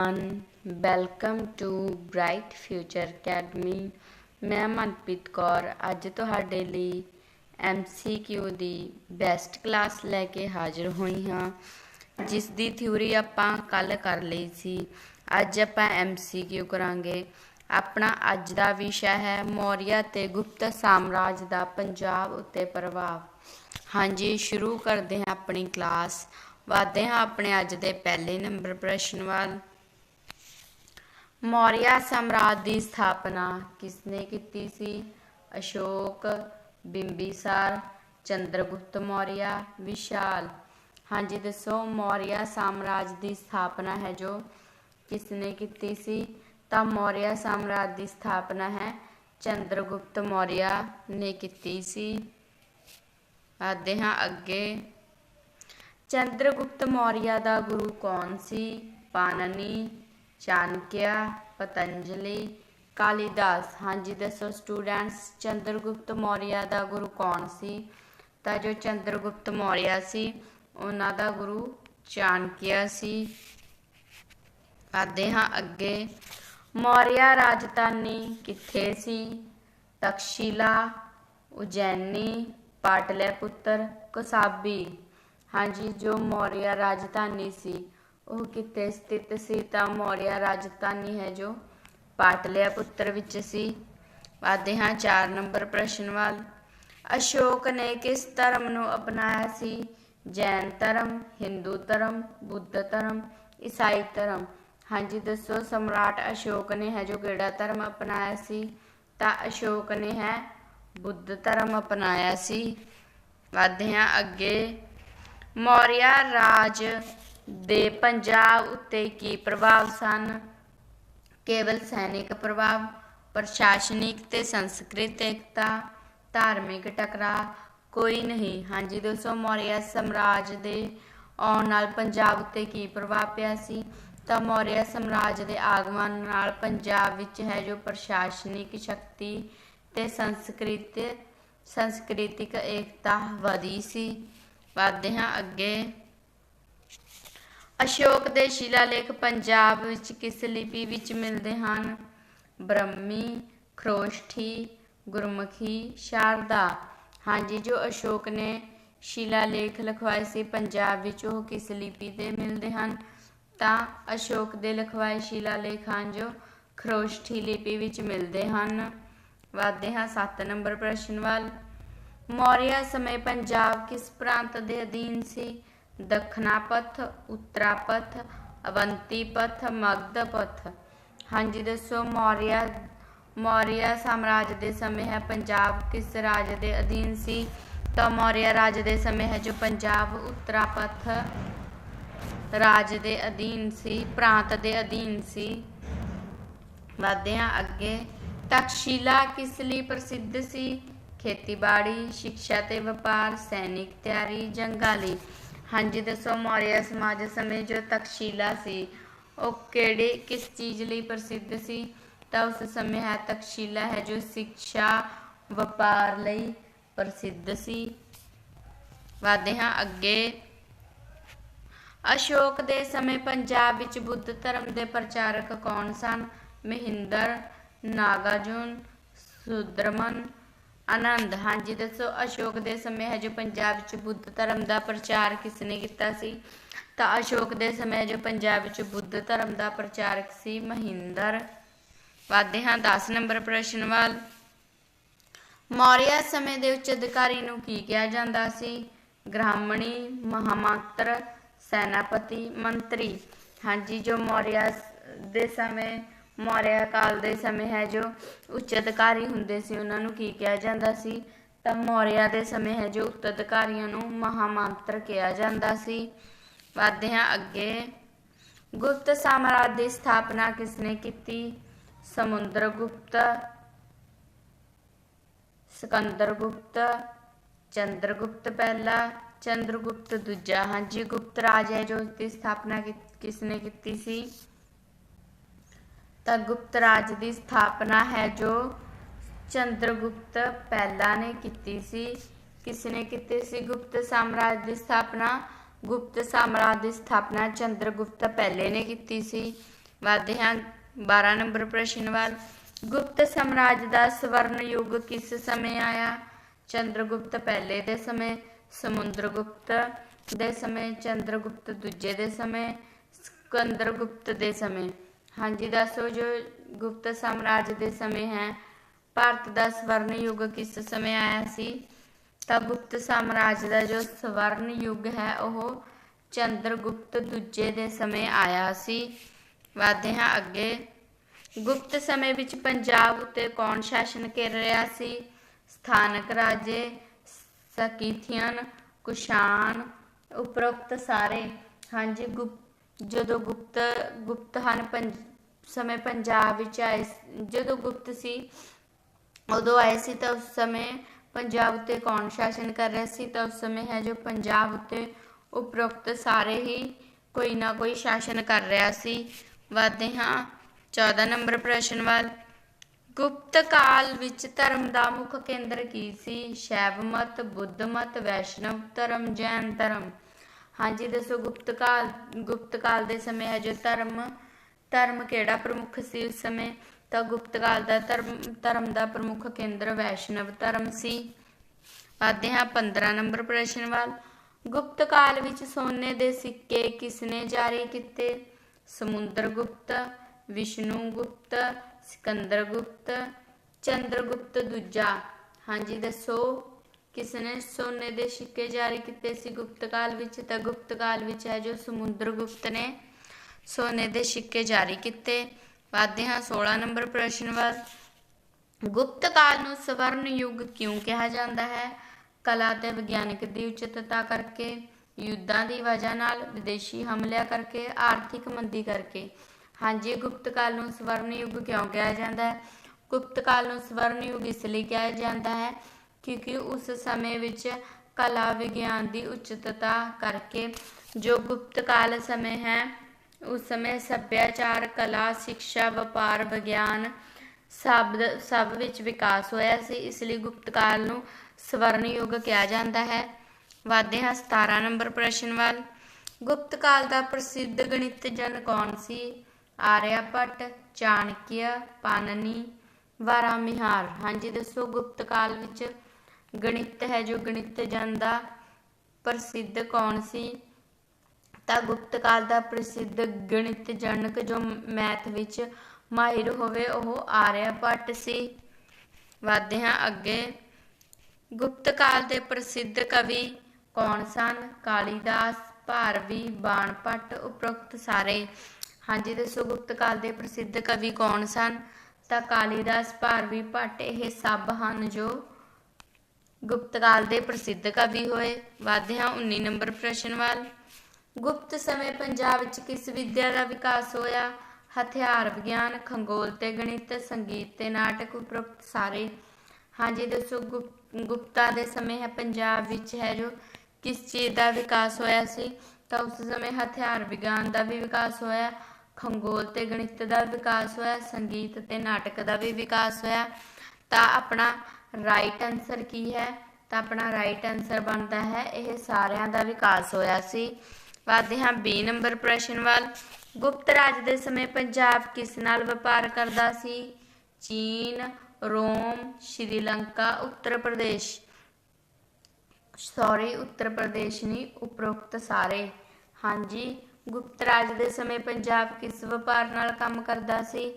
everyone, welcome to Bright Future Academy. ਮੈਂ ਮਨਪ੍ਰੀਤ ਕੌਰ। ਅੱਜ ਤੁਹਾਡੇ ਲਈ MCQ ਦੀ ਬੈਸਟ ਕਲਾਸ ਲੈ ਕੇ ਹਾਜ਼ਰ ਹੋਈ ਹਾਂ। ਜਿਸ ਦੀ ਥਿਊਰੀ ਆਪਾਂ ਕੱਲ ਕਰ ਲਈ ਸੀ। ਅੱਜ ਆਪਾਂ MCQ ਕਰਾਂਗੇ। ਆਪਣਾ ਅੱਜ ਦਾ ਵਿਸ਼ਾ ਹੈ ਮੌਰੀਆ ਤੇ ਗੁਪਤ ਸਾਮਰਾਜ ਦਾ ਪੰਜਾਬ ਉੱਤੇ ਪ੍ਰਭਾਵ। ਹਾਂਜੀ ਸ਼ੁਰੂ ਕਰਦੇ ਹਾਂ ਆਪਣੀ ਕਲਾਸ ਵਧਦੇ ਹਾਂ ਆਪਣੇ ਅੱਜ ਦੇ ਪਹਿਲੇ ਨੰਬਰ ਪ੍ਰਸ਼ਨ ਵੱਲ। ਮੌਰੀਆ ਸਾਮਰਾਜ ਦੀ ਸਥਾਪਨਾ ਕਿਸਨੇ ਕੀਤੀ ਸੀ? ਅਸ਼ੋਕ, ਬਿੰਬੀਸਾਰ, ਚੰਦਰਗੁਪਤ ਮੌਰੀਆ, ਵਿਸ਼ਾਲ। ਹਾਂਜੀ, ਦੱਸੋ, ਮੌਰੀਆ ਸਾਮਰਾਜ ਦੀ ਸਥਾਪਨਾ ਹੈ ਜੋ ਕਿਸਨੇ ਕੀਤੀ ਸੀ? ਤਾਂ ਮੌਰੀਆ ਸਾਮਰਾਜ ਦੀ ਸਥਾਪਨਾ ਹੈ ਚੰਦਰਗੁਪਤ ਮੌਰੀਆ ਨੇ ਕੀਤੀ ਸੀ। ਆਦੇ ਹਾਂ ਅੱਗੇ। ਚੰਦਰਗੁਪਤ ਮੌਰੀਆ ਦਾ ਗੁਰੂ ਕੌਣ ਸੀ? ਪਾਨਨੀ ਚਾਣਕਿਆ ਪਤੰਜਲੀ, ਕਾਲੀਦਾਸ। ਹਾਂਜੀ, ਦੱਸੋ ਸਟੂਡੈਂਟਸ ਚੰਦਰਗੁਪਤ ਮੌਰੀਆ ਦਾ ਗੁਰੂ ਕੌਣ ਸੀ? ਤਾਂ ਜੋ ਚੰਦਰਗੁਪਤ ਮੌਰੀਆ ਸੀ, ਉਹਨਾਂ ਦਾ ਗੁਰੂ ਚਾਣਕਿਆ ਸੀ। ਆਦੇ ਹਾਂ ਅੱਗੇ। ਮੌਰੀਆ ਰਾਜਧਾਨੀ ਕਿੱਥੇ ਸੀ? ਤਕਸ਼ੀਲਾ, ਉਜੈਨੀ ਪਾਟਲਿਪੁੱਤਰ ਕਸਾਬੀ। ਹਾਂਜੀ, ਜੋ ਮੌਰੀਆ ਰਾਜਧਾਨੀ ਸੀ। ਉਹ ਕਿੱਥੇ ਸਥਿਤ ਸੀ ਤਾਂ ਮੌਰੀਆ ਰਾਜਧਾਨੀ ਹੈ ਜੋ ਪਾਟਲਿਪੁੱਤਰ ਵਿੱਚ ਸੀ। ਆਦੇ ਹਾਂ 4 ਨੰਬਰ ਪ੍ਰਸ਼ਨ ਵੱਲ। ਅਸ਼ੋਕ ਨੇ ਕਿਸ ਧਰਮ ਨੂੰ ਅਪਣਾਇਆ ਸੀ? ਜੈਨ ਧਰਮ, ਹਿੰਦੂ ਧਰਮ, ਬੁੱਧ ਧਰਮ, ਈਸਾਈ ਧਰਮ। ਹਾਂਜੀ, ਦੱਸੋ ਸਮਰਾਟ ਅਸ਼ੋਕ ਨੇ ਹੈ ਜੋ ਕਿਹੜਾ ਧਰਮ ਅਪਣਾਇਆ ਸੀ? ਤਾਂ ਅਸ਼ੋਕ ਨੇ ਹੈ ਬੁੱਧ ਧਰਮ ਅਪਣਾਇਆ ਸੀ। ਵਧਦੇ ਹਾਂ, ਅੱਗੇ। ਮੌਰੀਆ ਰਾਜ ਦੇ ਪੰਜਾਬ ਉੱਤੇ ਕੀ ਪ੍ਰਭਾਵ ਸਨ? ਕੇਵਲ ਸੈਨਿਕ ਪ੍ਰਭਾਵ, ਪ੍ਰਸ਼ਾਸਨਿਕ ਤੇ ਸੰਸਕ੍ਰਿਤ ਏਕਤਾ, ਧਾਰਮਿਕ ਟਕਰਾਅ, ਕੋਈ ਨਹੀਂ। ਹਾਂਜੀ ਦੋਸਤੋ, ਮੌਰੀਆ ਸਾਮਰਾਜ ਦੇ ਆਉਣ ਨਾਲ ਪੰਜਾਬ ਉੱਤੇ ਕੀ ਪ੍ਰਭਾਵ ਪਿਆ ਸੀ? ਤਾਂ ਮੌਰੀਆ ਸਾਮਰਾਜ ਦੇ ਆਗਮਨ ਨਾਲ ਪੰਜਾਬ ਵਿੱਚ ਹੈ ਜੋ ਪ੍ਰਸ਼ਾਸਨਿਕ ਸ਼ਕਤੀ ਤੇ ਸੰਸਕ੍ਰਿਤ, ਸੰਸਕ੍ਰਿਤਿਕ ਏਕਤਾ ਵਧੀ ਸੀ। ਵਧਦੇ ਹਾਂ ਅੱਗੇ। ਅਸ਼ੋਕ ਦੇ ਸ਼ਿਲਾਲੇਖ ਪੰਜਾਬ ਵਿੱਚ ਕਿਸ ਲਿਪੀ ਵਿੱਚ ਮਿਲਦੇ ਹਨ? ਬ੍ਰਹਮੀ, ਖਰੋਸ਼ਠੀ, ਗੁਰਮੁਖੀ, ਸ਼ਾਰਦਾ। ਹਾਂਜੀ, ਜੋ ਅਸ਼ੋਕ ਨੇ ਸ਼ਿਲਾਲੇਖ ਲਿਖਵਾਏ ਸੀ ਪੰਜਾਬ ਵਿੱਚ, ਉਹ ਕਿਸ ਲਿਪੀ ਦੇ ਮਿਲਦੇ ਹਨ? ਤਾਂ ਅਸ਼ੋਕ ਦੇ ਲਿਖਵਾਏ ਸ਼ਿਲਾਲੇਖ ਹਨ, ਜੋ ਖਰੋਸ਼ਠੀ ਲਿਪੀ ਵਿੱਚ ਮਿਲਦੇ ਹਨ। ਵਧਦੇ ਹਾਂ 7 ਨੰਬਰ ਪ੍ਰਸ਼ਨ ਵੱਲ। ਮੌਰੀਆ ਸਮੇਂ ਪੰਜਾਬ ਕਿਸ ਪ੍ਰਾਂਤ ਦੇ ਅਧੀਨ ਸੀ? ਦੱਖਣਾਪਥ ਉੱਤਰਾਪਥ, ਅਵੰਤੀਪਥ, ਮਗਧਪਥ। ਹਾਂਜੀ ਦੱਸੋ ਮੌਰੀਆ ਮੌਰੀਆ ਸਾਮਰਾਜ ਦੇ ਸਮੇਂ ਹੈ ਪੰਜਾਬ ਕਿਸ ਰਾਜ ਦੇ ਅਧੀਨ ਸੀ? ਤਾਂ ਮੌਰੀਆ ਰਾਜ ਦੇ ਸਮੇਂ ਹੈ ਜੋ ਪੰਜਾਬ, ਉੱਤਰਾਪਥ ਰਾਜ ਦੇ ਅਧੀਨ ਸੀ, ਪ੍ਰਾਂਤ ਦੇ ਅਧੀਨ ਸੀ। ਵਧਦੇ ਹਾਂ ਅੱਗੇ। ਤਕਸ਼ੀਲਾ ਕਿਸ ਲਈ ਪ੍ਰਸਿੱਧ ਸੀ? ਖੇਤੀਬਾੜੀ ਸਿੱਖਿਆ ਤੇ ਵਪਾਰ, ਸੈਨਿਕ ਤਿਆਰੀ, ਜੰਗਾਂ ਲਈ। ਹਾਂਜੀ, ਦੱਸੋ ਮੌਰੀਆ ਸਮਾਜ ਸਮੇਂ ਜੋ ਤਕਸ਼ੀਲਾ ਸੀ, ਉਹ ਕਿਹੜੇ, ਕਿਸ ਚੀਜ਼ ਲਈ ਪ੍ਰਸਿੱਧ ਸੀ? ਤਾਂ ਉਸ ਸਮੇਂ ਹੈ ਤਕਸ਼ੀਲਾ ਹੈ ਜੋ ਸਿੱਖਿਆ ਵਪਾਰ ਲਈ ਪ੍ਰਸਿੱਧ ਸੀ। ਵਧਦੇ ਹਾਂ ਅੱਗੇ। ਅਸ਼ੋਕ ਦੇ ਸਮੇਂ ਪੰਜਾਬ ਵਿੱਚ ਬੁੱਧ ਧਰਮ ਦੇ ਪ੍ਰਚਾਰਕ ਕੌਣ ਸਨ? ਮਹਿੰਦਰ, ਨਾਗਾਰਜੁਨ, ਸੁਦਰਮਨ ਆਨੰਦ। ਹਾਂਜੀ, ਦੱਸੋ, ਅਸ਼ੋਕ ਦੇ ਸਮੇਂ ਹੈ ਪੰਜਾਬ ਵਿੱਚ ਬੁੱਧ ਧਰਮ ਦਾ ਪ੍ਰਚਾਰ ਕਿਸ ਨੇ ਕੀਤਾ ਸੀ? ਤਾਂ ਅਸ਼ੋਕ ਦੇ ਸਮੇਂ ਜੋ ਪੰਜਾਬ ਵਿੱਚ ਬੁੱਧ ਧਰਮ ਦਾ ਪ੍ਰਚਾਰਕ ਸੀ ਮਹਿੰਦਰ। ਵਾਦੇ ਹਾਂ 10 ਨੰਬਰ ਪ੍ਰਸ਼ਨ ਵੱਲ। ਮੌਰੀਆ ਸਮੇਂ ਦੇ ਉੱਚ ਅਧਿਕਾਰੀ ਨੂੰ ਕੀ ਕਿਹਾ ਜਾਂਦਾ ਸੀ? ਗ੍ਰਾਹਮਣੀ ਮਹਾਮਾਤਰ, ਸੈਨਾਪਤੀ, ਮੰਤਰੀ। ਹਾਂਜੀ, ਜੋ ਮੌਰੀਆ ਦੇ ਸਮੇਂ ਮੌਰਿਆ ਕਾਲ ਦੇ ਸਮੇਂ ਹੈ ਜੋ ਉੱਚ ਅਧਿਕਾਰੀ ਹੁੰਦੇ ਸੀ, ਉਹਨਾਂ ਨੂੰ ਕੀ ਕਿਹਾ ਜਾਂਦਾ ਸੀ? ਤਾਂ ਮੌਰਿਆ ਦੇ ਸਮੇਂ ਹੈ ਜੋ ਉੱਚ ਅਧਿਕਾਰੀਆਂ ਨੂੰ ਮਹਾਮੰਤਰ ਕਿਹਾ ਜਾਂਦਾ ਸੀ। ਵਧਦੇ ਹਾਂ ਅੱਗੇ ਗੁਪਤ ਸਾਮਰਾਜ ਦੀ ਸਥਾਪਨਾ ਕਿਸਨੇ ਕੀਤੀ? ਸਮੁੰਦਰ ਗੁਪਤ, ਸਕੰਦਰ ਗੁਪਤ, ਚੰਦਰ ਗੁਪਤ ਪਹਿਲਾ, ਚੰਦਰ ਗੁਪਤ ਦੂਜਾ। ਹਾਂਜੀ, ਗੁਪਤ ਰਾਜ ਹੈ ਜੋ ਇਸ ਦੀ ਸਥਾਪਨਾ ਕਿਸਨੇ ਕੀਤੀ ਸੀ? ਤਾਂ ਗੁਪਤ ਰਾਜ ਦੀ ਸਥਾਪਨਾ ਹੈ ਜੋ ਚੰਦਰਗੁਪਤ ਪਹਿਲਾ ਨੇ ਕੀਤੀ ਸੀ। ਕਿਸ ਨੇ ਕੀਤੀ ਸੀ ਗੁਪਤ ਸਾਮਰਾਜ ਦੀ ਸਥਾਪਨਾ? ਗੁਪਤ ਸਾਮਰਾਜ ਦੀ ਸਥਾਪਨਾ ਚੰਦਰਗੁਪਤ ਪਹਿਲੇ ਨੇ ਕੀਤੀ ਸੀ। ਵਧਦੇ ਹਾਂ 12 ਨੰਬਰ ਪ੍ਰਸ਼ਨ ਵੱਲ। ਗੁਪਤ ਸਾਮਰਾਜ ਦਾ ਸਵਰਨ ਯੁੱਗ ਕਿਸ ਸਮੇਂ ਆਇਆ? ਚੰਦਰਗੁਪਤ ਪਹਿਲੇ ਦੇ ਸਮੇਂ, ਸਮੁੰਦਰਗੁਪਤ ਦੇ ਸਮੇਂ, ਚੰਦਰਗੁਪਤ ਦੂਜੇ ਦੇ ਸਮੇਂ, ਸਕੰਦਰਗੁਪਤ ਦੇ ਸਮੇਂ। ਹਾਂਜੀ, ਦੱਸੋ ਜੋ ਗੁਪਤ ਸਾਮਰਾਜ ਦੇ ਸਮੇਂ ਹੈ। ਭਾਰਤ ਦਾ ਸਵਰਨ ਯੁੱਗ ਕਿਸ ਸਮੇਂ ਆਇਆ ਸੀ? ਤਾਂ ਗੁਪਤ ਸਾਮਰਾਜ ਦਾ ਜੋ ਸਵਰਨ ਯੁੱਗ ਹੈ, ਉਹ ਚੰਦਰਗੁਪਤ ਦੂਜੇ ਦੇ ਸਮੇਂ ਆਇਆ ਸੀ। ਵਧਦੇ ਹਾਂ ਅੱਗੇ। ਗੁਪਤ ਸਮੇਂ ਵਿੱਚ ਪੰਜਾਬ ਉੱਤੇ ਕੌਣ ਸ਼ਾਸਨ ਕਰ ਰਿਹਾ ਸੀ? ਸਥਾਨਕ ਰਾਜੇ ਸਕੀਥੀਅਨ, ਕੁਸ਼ਾਨ, ਉਪਰੋਕਤ ਸਾਰੇ। ਹਾਂਜੀ ਗੁਪਤ ਜਦੋਂ ਗੁਪਤ ਗੁਪਤ ਹਨ ਪੰਜ ਸਮੇਂ ਪੰਜਾਬ ਵਿੱਚ ਆਏ ਜਦੋਂ ਗੁਪਤ ਸੀ, ਉਦੋਂ ਆਏ ਸੀ ਤਾਂ ਉਸ ਸਮੇਂ ਪੰਜਾਬ ਉੱਤੇ ਕੌਣ ਸ਼ਾਸਨ ਕਰ ਰਿਹਾ ਸੀ? ਤਾਂ ਉਸ ਸਮੇਂ ਹੈ ਜੋ ਪੰਜਾਬ ਉੱਤੇ ਉਪਰੋਕਤ ਸਾਰੇ ਹੀ ਕੋਈ ਨਾ ਕੋਈ ਸ਼ਾਸਨ ਕਰ ਰਿਹਾ ਸੀ। ਵਧਦੇ ਹਾਂ 14 ਨੰਬਰ ਪ੍ਰਸ਼ਨ ਵੱਲ। ਗੁਪਤ ਕਾਲ ਵਿੱਚ ਧਰਮ ਦਾ ਮੁੱਖ ਕੇਂਦਰ ਕੀ ਸੀ? ਸ਼ੈਵ ਮਤ, ਬੁੱਧ ਮਤ, ਵੈਸ਼ਨਵ ਧਰਮ, ਜੈਨ ਧਰਮ। ਹਾਂਜੀ, ਦੱਸੋ ਗੁਪਤ ਕਾਲ ਗੁਪਤ ਕਾਲ ਦੇ ਸਮੇਂ ਹੈ ਜੋ ਧਰਮ ਧਰਮ ਕਿਹੜਾ ਪ੍ਰਮੁੱਖ ਸੀ ਉਸ ਸਮੇਂ? ਤਾਂ ਗੁਪਤ ਕਾਲ ਦਾ ਧਰਮ ਧਰਮ ਦਾ ਪ੍ਰਮੁੱਖ ਕੇਂਦਰ ਵੈਸ਼ਨਵ ਧਰਮ ਸੀ। ਆਦੇ ਹਾਂ 15 ਨੰਬਰ ਪ੍ਰਸ਼ਨ ਵੱਲ। ਗੁਪਤ ਕਾਲ ਵਿੱਚ ਸੋਨੇ ਦੇ ਸਿੱਕੇ ਕਿਸਨੇ ਜਾਰੀ ਕੀਤੇ? ਸਮੁੰਦਰ ਗੁਪਤ, ਵਿਸ਼ਨੂੰ ਗੁਪਤ, ਸਿਕੰਦਰ ਗੁਪਤ, ਚੰਦਰ ਗੁਪਤ ਦੂਜਾ। ਹਾਂਜੀ, ਦੱਸੋ, ਕਿਸਨੇ ਸੋਨੇ ਦੇ ਸਿੱਕੇ ਜਾਰੀ ਕੀਤੇ ਸੀ ਗੁਪਤ ਕਾਲ ਵਿੱਚ? ਤਾਂ ਗੁਪਤ ਕਾਲ ਵਿੱਚ ਹੈ ਜੋ ਸਮੁੰਦਰ ਗੁਪਤ ਨੇ। ਸੋਨੇ ਦੇ ਸਿੱਕੇ ਜਾਰੀ ਕੀਤੇ। ਵਧਦੇ ਹਾਂ 16 ਨੰਬਰ ਪ੍ਰਸ਼ਨ ਵੱਲ। ਗੁਪਤ ਕਾਲ ਨੂੰ ਸਵਰਨ ਯੁੱਗ ਕਿਉਂ ਕਿਹਾ ਜਾਂਦਾ ਹੈ? ਕਲਾ ਤੇ ਵਿਗਿਆਨਕ ਦੀ ਉਚਿਤਤਾ ਕਰਕੇ, ਯੁੱਧਾਂ ਦੀ ਵਜ੍ਹਾ ਨਾਲ, ਵਿਦੇਸ਼ੀ ਹਮਲਿਆਂ ਕਰਕੇ, ਆਰਥਿਕ ਮੰਦੀ ਕਰਕੇ। ਹਾਂਜੀ, ਗੁਪਤ ਕਾਲ ਨੂੰ ਸਵਰਨ ਯੁੱਗ ਕਿਉਂ ਕਿਹਾ ਜਾਂਦਾ ਹੈ? ਗੁਪਤ ਕਾਲ ਨੂੰ ਸਵਰਨ ਯੁੱਗ ਇਸ ਲਈ ਕਿਹਾ ਜਾਂਦਾ ਹੈ ਕਿਉਂਕਿ ਉਸ ਸਮੇਂ ਵਿੱਚ ਕਲਾ ਵਿਗਿਆਨ ਦੀ ਉਚਿਤਤਾ ਕਰਕੇ ਜੋ ਗੁਪਤ ਕਾਲ ਸਮੇਂ ਹੈ ਉਸ ਸਮੇਂ ਸੱਭਿਆਚਾਰ, ਕਲਾ, ਸਿੱਖਿਆ, ਵਪਾਰ, ਵਿਗਿਆਨ ਸਭ ਸਭ ਵਿੱਚ ਵਿਕਾਸ ਹੋਇਆ ਸੀ। ਇਸ ਲਈ ਗੁਪਤ ਕਾਲ ਨੂੰ ਸਵਰਨ ਯੁੱਗ ਕਿਹਾ ਜਾਂਦਾ ਹੈ। ਵਾਦੇ ਹਾਂ 17 ਨੰਬਰ ਪ੍ਰਸ਼ਨ ਵੱਲ। ਗੁਪਤ ਕਾਲ ਦਾ ਪ੍ਰਸਿੱਧ ਗਣਿਤ ਜਨ ਕੌਣ ਸੀ? ਆਰਿਆ ਭੱਟ ਚਾਣਕਿਆ ਪਾਨਨੀ, ਵਾਰਾਮਿਹਾਰ। ਹਾਂਜੀ, ਦੱਸੋ ਗੁਪਤ ਕਾਲ ਵਿੱਚ ਗਣਿਤ ਹੈ ਜੋ ਗਣਿਤ ਜਨ ਦਾ ਪ੍ਰਸਿੱਧ ਕੌਣ ਸੀ? ਤਾਂ ਗੁਪਤ ਕਾਲ ਦਾ ਪ੍ਰਸਿੱਧ ਗਣਿਤ ਜਨਕ ਜੋ ਮੈਥ ਵਿੱਚ ਮਾਹਿਰ ਹੋਵੇ, ਉਹ ਆਰਿਆ ਭੱਟ ਸੀ। ਵਧਦੇ ਹਾਂ ਅੱਗੇ। ਗੁਪਤ ਕਾਲ ਦੇ ਪ੍ਰਸਿੱਧ ਕਵੀ ਕੌਣ ਸਨ? ਕਾਲੀਦਾਸ ਭਾਰਵੀ, ਬਾਣ ਭੱਟ ਉਪਰੋਕਤ ਸਾਰੇ। ਹਾਂਜੀ, ਦੱਸੋ ਗੁਪਤ ਕਾਲ ਦੇ ਪ੍ਰਸਿੱਧ ਕਵੀ ਕੌਣ ਸਨ? ਤਾਂ ਕਾਲੀਦਾਸ ਭਾਰਵੀ ਭੱਟ, ਇਹ ਸਭ ਹਨ ਜੋ ਗੁਪਤ ਕਾਲ ਦੇ ਪ੍ਰਸਿੱਧ ਕਵੀ ਹੋਏ। ਵਧਦੇ ਹਾਂ 19 ਨੰਬਰ ਪ੍ਰਸ਼ਨ ਵੱਲ। ਗੁਪਤ ਸਮੇਂ ਪੰਜਾਬ ਵਿੱਚ ਕਿਸ ਵਿੱਦਿਆ ਦਾ ਵਿਕਾਸ ਹੋਇਆ? ਹਥਿਆਰ ਵਿਗਿਆਨ, ਖੰਗੋਲ ਤੇ ਗਣਿਤ, ਸੰਗੀਤ ਤੇ ਨਾਟਕ ਉਪਰੋਕਤ ਸਾਰੇ। ਹਾਂਜੀ, ਦੱਸੋ ਗੁਪ- ਗੁਪਤਾ ਦੇ ਸਮੇਂ ਹੈ ਪੰਜਾਬ ਵਿੱਚ ਹੈ ਜੋ ਕਿਸ ਚੀਜ਼ ਦਾ ਵਿਕਾਸ ਹੋਇਆ ਸੀ? ਤਾਂ ਉਸ ਸਮੇਂ ਹਥਿਆਰ ਵਿਗਿਆਨ ਦਾ ਵੀ ਵਿਕਾਸ ਹੋਇਆ, ਖੰਗੋਲ ਤੇ ਗਣਿਤ ਦਾ ਵਿਕਾਸ ਹੋਇਆ, ਸੰਗੀਤ ਤੇ ਨਾਟਕ ਦਾ ਵੀ ਵਿਕਾਸ ਹੋਇਆ। ਤਾਂ ਆਪਣਾ ਰਾਈਟ ਆਨਸਰ ਕੀ ਹੈ? ਤਾਂ ਆਪਣਾ ਰਾਈਟ ਆਨਸਰ ਬਣਦਾ ਹੈ, ਇਹ ਸਾਰਿਆਂ ਦਾ ਵਿਕਾਸ ਹੋਇਆ ਸੀ। ਵਧਦੇ ਹਾਂ 20 ਨੰਬਰ ਪ੍ਰਸ਼ਨ ਵੱਲ। ਗੁਪਤ ਰਾਜ ਦੇ ਸਮੇਂ ਪੰਜਾਬ ਕਿਸ ਨਾਲ ਵਪਾਰ ਕਰਦਾ ਸੀ? ਚੀਨ, ਰੋਮ, ਸ਼੍ਰੀਲੰਕਾ, ਉੱਤਰ ਪ੍ਰਦੇਸ਼। ਸੌਰੀ ਉੱਤਰ ਪ੍ਰਦੇਸ਼ ਨਹੀਂ, ਉਪਰੋਕਤ ਸਾਰੇ। ਹਾਂਜੀ, ਗੁਪਤ ਰਾਜ ਦੇ ਸਮੇਂ ਪੰਜਾਬ ਕਿਸ ਵਪਾਰ ਨਾਲ ਕੰਮ ਕਰਦਾ ਸੀ?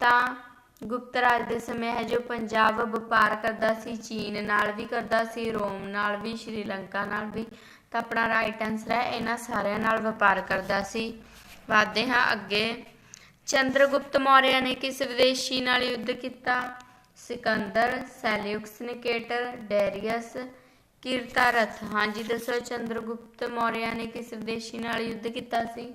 ਤਾਂ ਗੁਪਤ ਰਾਜ ਦੇ ਸਮੇਂ ਹੈ ਜੋ ਪੰਜਾਬ ਵਪਾਰ ਕਰਦਾ ਸੀ, ਚੀਨ ਨਾਲ ਵੀ ਕਰਦਾ ਸੀ, ਰੋਮ ਨਾਲ ਵੀ, ਸ਼੍ਰੀਲੰਕਾ ਨਾਲ ਵੀ। ਤਾਂ ਆਪਣਾ ਰਾਈਟ ਆਨਸਰ ਹੈ, ਇਹਨਾਂ ਸਾਰਿਆਂ ਨਾਲ ਵਪਾਰ ਕਰਦਾ ਸੀ। ਵਧਦੇ ਹਾਂ ਅੱਗੇ। ਚੰਦਰਗੁਪਤ ਮੌਰਿਆ ਨੇ ਕਿਸ ਵਿਦੇਸ਼ੀ ਨਾਲ ਯੁੱਧ ਕੀਤਾ? ਸਿਕੰਦਰ ਸੈਲਿਊਕਸ ਨਿਕੇਟਰ, ਡੈਰੀਅਸ, ਕੀਰਤਾਰਥ। ਹਾਂਜੀ, ਦੱਸੋ ਚੰਦਰਗੁਪਤ ਮੌਰਿਆ ਨੇ ਕਿਸ ਵਿਦੇਸ਼ੀ ਨਾਲ ਯੁੱਧ ਕੀਤਾ ਸੀ?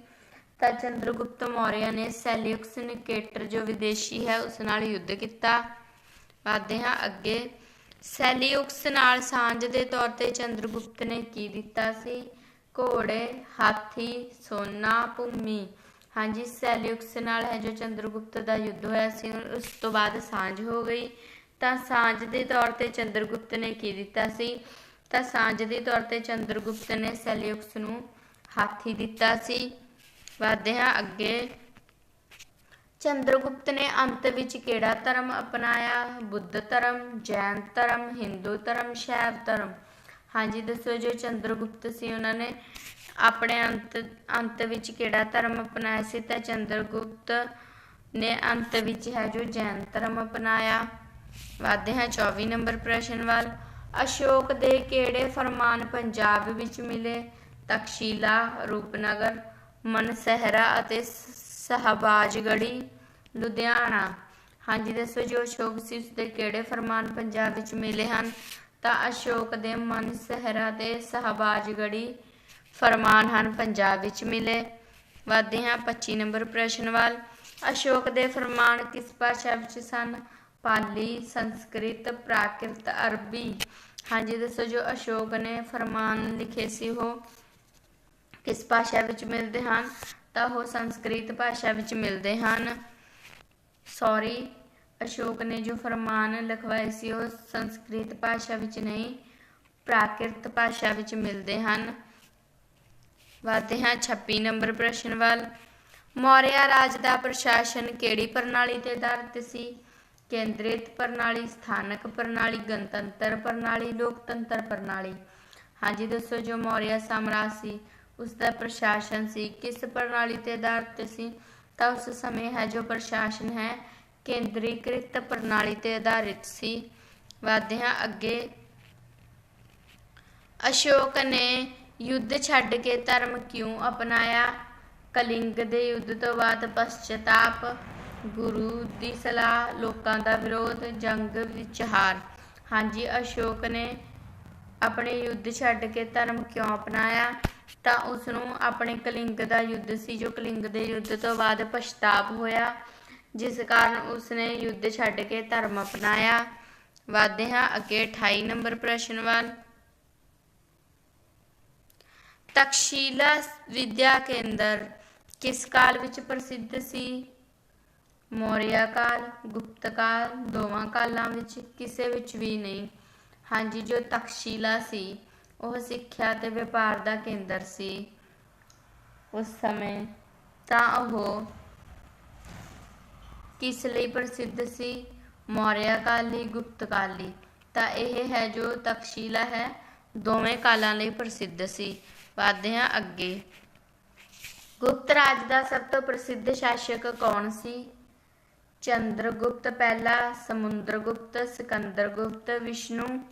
ਤਾਂ ਚੰਦਰਗੁਪਤ ਮੌਰਿਆ ਨੇ ਸੈਲਿਊਕਸ ਨਿਕੇਟਰ ਜੋ ਵਿਦੇਸ਼ੀ ਹੈ, ਉਸ ਨਾਲ ਯੁੱਧ ਕੀਤਾ। ਵਧਦੇ ਹਾਂ ਅੱਗੇ। ਸੈਲਿਊਕਸ ਨਾਲ ਸਾਂਝ ਦੇ ਤੌਰ ਤੇ ਚੰਦਰਗੁਪਤ ਨੇ ਕੀ ਦਿੱਤਾ ਸੀ? ਘੋੜੇ, ਹਾਥੀ, ਸੋਨਾ, ਭੂਮੀ। ਹਾਂਜੀ ਸੈਲਿਊਕਸ ਨਾਲ ਹੈ ਜੋ ਚੰਦਰਗੁਪਤ ਦਾ ਯੁੱਧ ਹੋਇਆ ਸੀ ਉਸ ਤੋਂ ਬਾਅਦ ਸਾਂਝ ਹੋ ਗਈ। ਤਾਂ ਸਾਂਝ ਦੇ ਤੌਰ ਤੇ ਚੰਦਰਗੁਪਤ ਨੇ ਕੀ ਦਿੱਤਾ ਸੀ? ਤਾਂ ਸਾਂਝ ਦੇ ਤੌਰ ਤੇ ਚੰਦਰਗੁਪਤ ਨੇ ਸੈਲਿਊਕਸ ਨੂੰ ਹਾਥੀ ਦਿੱਤਾ ਸੀ। ਵਧਦੇ ਹਾਂ ਅੱਗੇ। ਚੰਦਰਗੁਪਤ ਨੇ ਅੰਤ ਵਿੱਚ ਕਿਹੜਾ ਧਰਮ ਅਪਣਾਇਆ? ਬੁੱਧ ਧਰਮ, ਜੈਨ ਧਰਮ, ਹਿੰਦੂ ਧਰਮ, ਸ਼ੈਵ ਧਰਮ। ਹਾਂਜੀ, ਦੱਸੋ ਜੋ ਚੰਦਰਗੁਪਤ ਸੀ ਉਹਨਾਂ ਨੇ ਆਪਣੇ ਅੰਤ ਅੰਤ ਵਿੱਚ ਕਿਹੜਾ ਧਰਮ ਅਪਣਾਇਆ ਸੀ? ਤਾਂ ਚੰਦਰਗੁਪਤ ਨੇ ਅੰਤ ਵਿੱਚ ਹੈ ਜੋ ਜੈਨ ਧਰਮ ਅਪਣਾਇਆ। ਵਧਦੇ ਹਾਂ 24 ਨੰਬਰ ਪ੍ਰਸ਼ਨ ਵੱਲ। ਅਸ਼ੋਕ ਦੇ ਕਿਹੜੇ ਫਰਮਾਨ ਪੰਜਾਬ ਵਿੱਚ ਮਿਲੇ? ਤਕਸ਼ੀਲਾ, ਰੂਪਨਗਰ, ਮਨਸਹਿਰਾ ਅਤੇ ਸਹਬਾਜਗੜੀ ਲੁਧਿਆਣਾ। ਹਾਂਜੀ, ਦੱਸੋ ਜੋ ਅਸ਼ੋਕ ਸੀ ਉਸ ਦੇ ਕਿਹੜੇ ਫਰਮਾਨ ਪੰਜਾਬ ਵਿੱਚ ਮਿਲੇ ਹਨ? ਤਾਂ ਅਸ਼ੋਕ ਦੇ ਮਨਸਹਿਰਾ ਤੇ ਸਹਬਾਜਗੜੀ ਫਰਮਾਨ ਹਨ, ਪੰਜਾਬ ਵਿੱਚ ਮਿਲੇ। ਵਧਦੇ ਹਾਂ 25 ਨੰਬਰ ਪ੍ਰਸ਼ਨ ਵੱਲ। ਅਸ਼ੋਕ ਦੇ ਫਰਮਾਨ ਕਿਸ ਭਾਸ਼ਾ ਵਿੱਚ ਸਨ? ਪਾਲੀ, ਸੰਸਕ੍ਰਿਤ, ਪ੍ਰਾਕ੍ਰਿਤ, ਅਰਬੀ। ਹਾਂਜੀ, ਦੱਸੋ ਜੋ ਅਸ਼ੋਕ ਨੇ ਫਰਮਾਨ ਲਿਖੇ ਸੀ, ਉਹ ਕਿਸ ਭਾਸ਼ਾ ਵਿੱਚ ਮਿਲਦੇ ਹਨ? ਤਾਂ ਉਹ ਸੰਸਕ੍ਰਿਤ ਭਾਸ਼ਾ ਵਿੱਚ ਮਿਲਦੇ ਹਨ। ਸੌਰੀ, ਅਸ਼ੋਕ ਨੇ ਜੋ ਫਰਮਾਨ ਲਿਖਵਾਏ ਸੀ, ਉਹ ਸੰਸਕ੍ਰਿਤ ਭਾਸ਼ਾ ਵਿੱਚ ਨਹੀਂ, ਪ੍ਰਾਕ੍ਰਿਤ ਭਾਸ਼ਾ ਵਿੱਚ ਮਿਲਦੇ ਹਨ। ਵਧਦੇ ਹਾਂ 26 ਨੰਬਰ ਪ੍ਰਸ਼ਨ ਵੱਲ। ਮੌਰਿਆ ਰਾਜ ਦਾ ਪ੍ਰਸ਼ਾਸਨ ਕਿਹੜੀ ਪ੍ਰਣਾਲੀ ਤੇ ਆਧਾਰਿਤ ਸੀ? ਕੇਂਦਰਿਤ ਪ੍ਰਣਾਲੀ, ਸਥਾਨਕ ਪ੍ਰਣਾਲੀ, ਗਣਤੰਤਰ ਪ੍ਰਣਾਲੀ, ਲੋਕਤੰਤਰ ਪ੍ਰਣਾਲੀ? ਹਾਂਜੀ, ਦੱਸੋ ਜੋ ਮੌਰਿਆ ਸਾਮਰਾਜ ਸੀ ਉਸ ਦਾ ਪ੍ਰਸ਼ਾਸਨ ਸੀ। ਕਿਸ ਪ੍ਰਣਾਲੀ ਤੇ ਆਧਾਰਿਤ ਸੀ? ਤਾਂ ਉਸ ਸਮੇਂ ਹੈ ਜੋ ਪ੍ਰਸ਼ਾਸਨ ਹੈ, ਕੇਂਦਰੀਕ੍ਰਿਤ ਪ੍ਰਣਾਲੀ ਤੇ ਆਧਾਰਿਤ ਸੀ। ਵਧਦੇ ਹਾਂ ਅੱਗੇ ਅਸ਼ੋਕ ਨੇ ਯੁੱਧ ਛੱਡ ਕੇ ਧਰਮ ਕਿਉਂ ਅਪਣਾਇਆ? ਕਲਿੰਗ ਦੇ ਯੁੱਧ ਤੋਂ ਬਾਅਦ ਪਛਤਾਪ, ਗੁਰੂ ਦੀ ਸਲਾਹ, ਲੋਕਾਂ ਦਾ ਵਿਰੋਧ, ਜੰਗ ਵਿੱਚ ਹਾਰ ਹਾਂਜੀ, ਅਸ਼ੋਕ ਨੇ ਆਪਣੇ ਯੁੱਧ ਛੱਡ ਕੇ ਧਰਮ ਕਿਉਂ ਅਪਣਾਇਆ? ਤਾਂ ਉਸ ਨੂੰ ਆਪਣੇ ਕਲਿੰਗ ਦਾ ਯੁੱਧ ਸੀ, ਜੋ ਕਲਿੰਗ ਦੇ ਯੁੱਧ ਤੋਂ ਬਾਅਦ ਪਛਤਾਪ ਹੋਇਆ, ਜਿਸ ਕਾਰਨ ਉਸ ਨੇ ਯੁੱਧ ਛੱਡ ਕੇ ਧਰਮ ਅਪਣਾਇਆ। ਵਧਦੇ ਹਾਂ ਅੱਗੇ 28 ਨੰਬਰ ਪ੍ਰਸ਼ਨ ਵੱਲ। ਤਕਸ਼ੀਲਾ ਵਿਦਿਆ ਕੇਂਦਰ ਕਿਸ ਕਾਲ ਵਿੱਚ ਪ੍ਰਸਿੱਧ ਸੀ? ਮੌਰਿਆ ਕਾਲ, ਗੁਪਤ ਕਾਲ, ਦੋਵਾਂ ਕਾਲਾਂ ਵਿੱਚ, ਕਿਸੇ ਵਿੱਚ ਵੀ ਨਹੀਂ। ਹਾਂਜੀ, ਜੋ ਤਕਸ਼ੀਲਾ ਸੀ ਉਹ ਸਿੱਖਿਆ ਤੇ ਵਪਾਰ ਦਾ ਕੇਂਦਰ ਸੀ। ਉਸ ਸਮੇਂ ਤਾਂ ਉਹ ਕਿਸ ਲਈ ਪ੍ਰਸਿੱਧ ਸੀ? ਮੌਰਿਆ ਕਾਲ ਲਈ ਗੁਪਤ ਕਾਲ। ਲਈ ਤਾਂ ਇਹ ਹੈ ਜੋ ਤਕਸ਼ੀਲਾ ਹੈ ਦੋਵੇਂ ਕਾਲਾਂ ਲਈ ਪ੍ਰਸਿੱਧ ਸੀ। ਵਧਦੇ ਹਾਂ ਅੱਗੇ। ਗੁਪਤ ਰਾਜ ਦਾ ਸਭ ਤੋਂ ਪ੍ਰਸਿੱਧ ਸ਼ਾਸਕ ਕੌਣ ਸੀ? ਚੰਦਰਗੁਪਤ ਪਹਿਲਾ ਸਮੁੰਦਰਗੁਪਤ ਸਿਕੰਦਰਗੁਪਤ ਵਿਸ਼ਨੂੰ।